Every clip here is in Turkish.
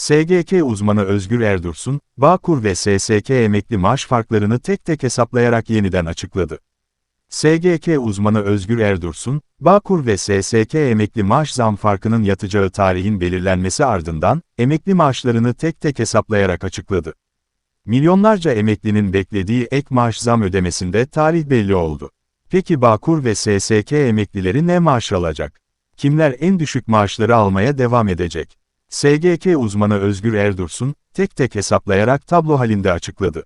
SGK uzmanı Özgür Erdursun, Bağkur ve SSK emekli maaş farklarını tek tek hesaplayarak yeniden açıkladı. SGK uzmanı Özgür Erdursun, Bağkur ve SSK emekli maaş zam farkının yatacağı tarihin belirlenmesi ardından, emekli maaşlarını tek tek hesaplayarak açıkladı. Milyonlarca emeklinin beklediği ek maaş zam ödemesinde tarih belli oldu. Peki Bağkur ve SSK emeklileri ne maaş alacak? Kimler en düşük maaşları almaya devam edecek? SGK uzmanı Özgür Erdursun, tek tek hesaplayarak tablo halinde açıkladı.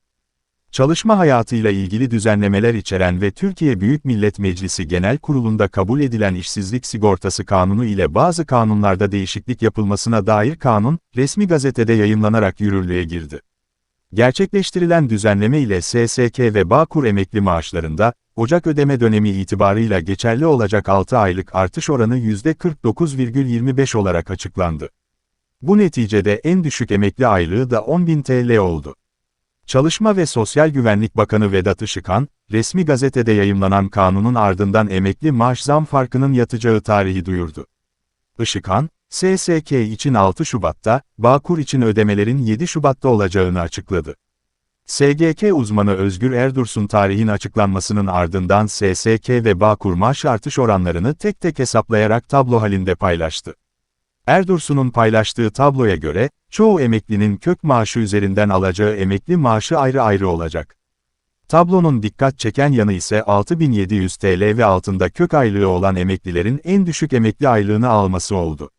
Çalışma hayatıyla ilgili düzenlemeler içeren ve Türkiye Büyük Millet Meclisi Genel Kurulu'nda kabul edilen işsizlik sigortası kanunu ile bazı kanunlarda değişiklik yapılmasına dair kanun, resmi gazetede yayımlanarak yürürlüğe girdi. Gerçekleştirilen düzenleme ile SSK ve Bağkur emekli maaşlarında, Ocak ödeme dönemi itibarıyla geçerli olacak 6 aylık artış oranı %49,25 olarak açıklandı. Bu neticede en düşük emekli aylığı da 10.000 TL oldu. Çalışma ve Sosyal Güvenlik Bakanı Vedat Işıkhan, resmi gazetede yayımlanan kanunun ardından emekli maaş zam farkının yatacağı tarihi duyurdu. Işıkhan, SSK için 6 Şubat'ta, Bağkur için ödemelerin 7 Şubat'ta olacağını açıkladı. SGK uzmanı Özgür Erdursun tarihin açıklanmasının ardından SSK ve Bağkur maaş artış oranlarını tek tek hesaplayarak tablo halinde paylaştı. Erdursun'un paylaştığı tabloya göre, çoğu emeklinin kök maaşı üzerinden alacağı emekli maaşı ayrı ayrı olacak. Tablonun dikkat çeken yanı ise 6700 TL ve altında kök aylığı olan emeklilerin en düşük emekli aylığını alması oldu.